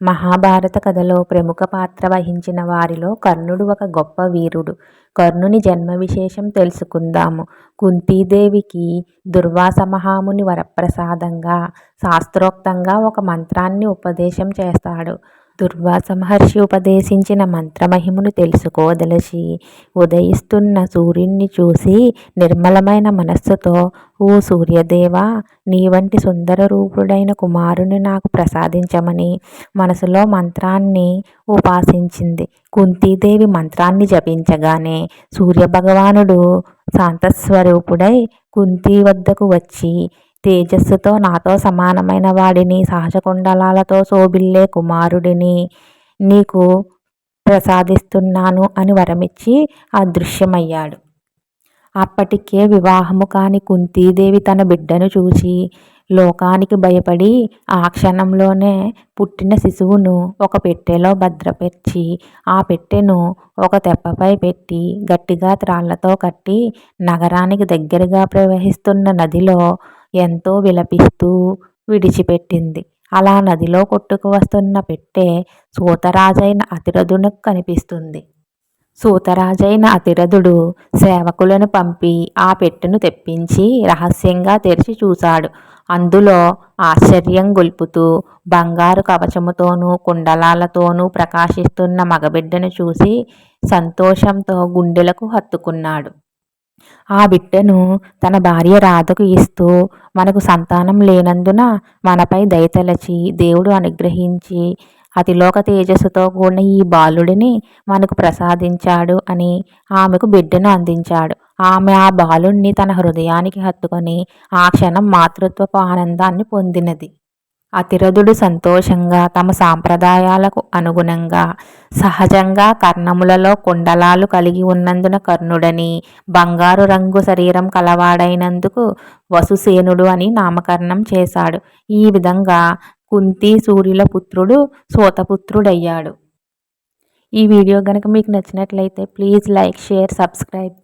మహాభారత కథలో ప్రముఖ పాత్ర వహించిన వారిలో కర్ణుడు ఒక గొప్ప వీరుడు. కర్ణుని జన్మ విశేషం తెలుసుకుందాము. కుంతీదేవికి దుర్వాస మహాముని వరప్రసాదంగా శాస్త్రోక్తంగా ఒక మంత్రాన్ని ఉపదేశం చేస్తాడు. దుర్వాస మహర్షి ఉపదేశించిన మంత్రమహిమను తెలుసుకోదలచి ఉదయిస్తున్న సూర్యుణ్ణి చూసి నిర్మలమైన మనస్సుతో ఓ సూర్యదేవా నీ వంటి సుందర రూపుడైన కుమారుని నాకు ప్రసాదించమని మనసులో మంత్రాన్ని ఉపాసించింది. కుంతీదేవి మంత్రాన్ని జపించగానే సూర్యభగవానుడు శాంతస్వరూపుడై కుంతి వద్దకు వచ్చి తేజస్సుతో నాతో సమానమైన వాడిని సహజకుండలాలతో శోభిల్లే కుమారుడిని నీకు ప్రసాదిస్తున్నాను అని వరమిచ్చి అదృశ్యమయ్యాడు. అప్పటికే వివాహము కాని కుంతీదేవి తన బిడ్డను చూసి లోకానికి భయపడి ఆ క్షణంలోనే పుట్టిన శిశువును ఒక పెట్టెలో భద్రపరిచి ఆ పెట్టెను ఒక తెప్పపై పెట్టి గట్టిగా త్రాళ్ళతో కట్టి నగరానికి దగ్గరగా ప్రవహిస్తున్న నదిలో ఎంతో విలపిస్తూ విడిచిపెట్టింది. అలా నదిలో కొట్టుకు వస్తున్న పెట్టె సూతరాజైన అతిరథునకు కనిపిస్తుంది. సూతరాజైన అతిరథుడు సేవకులను పంపి ఆ పెట్టెను తెప్పించి రహస్యంగా తెరిచి చూశాడు. అందులో ఆశ్చర్యం గొల్పుతూ బంగారు కవచముతోనూ కుండలాలతోనూ ప్రకాశిస్తున్న మగబిడ్డను చూసి సంతోషంతో గుండెలకు హత్తుకున్నాడు. ఆ బిడ్డను తన భార్య రాధకు ఇస్తూ మనకు సంతానం లేనందున మనపై దయతలచి దేవుడు అనుగ్రహించి అతిలోక తేజస్సుతో కూడిన ఈ బాలుడిని మనకు ప్రసాదించాడు అని ఆమెకు బిడ్డను అందించాడు. ఆమె ఆ బాలుణ్ణి తన హృదయానికి హత్తుకొని ఆ క్షణం మాతృత్వపు ఆనందాన్ని పొందినది. అతిరథుడు సంతోషంగా తమ సాంప్రదాయాలకు అనుగుణంగా సహజంగా కర్ణములలో కుండలాలు కలిగి ఉన్నందున కర్ణుడని బంగారు రంగు శరీరం కలవాడైనందుకు వసుసేనుడు అని నామకరణం చేశాడు. ఈ విధంగా కుంతి సూర్యుల పుత్రుడు సోతపుత్రుడయ్యాడు. ఈ వీడియో కనుక మీకు నచ్చినట్లయితే ప్లీజ్ లైక్ షేర్ సబ్స్క్రైబ్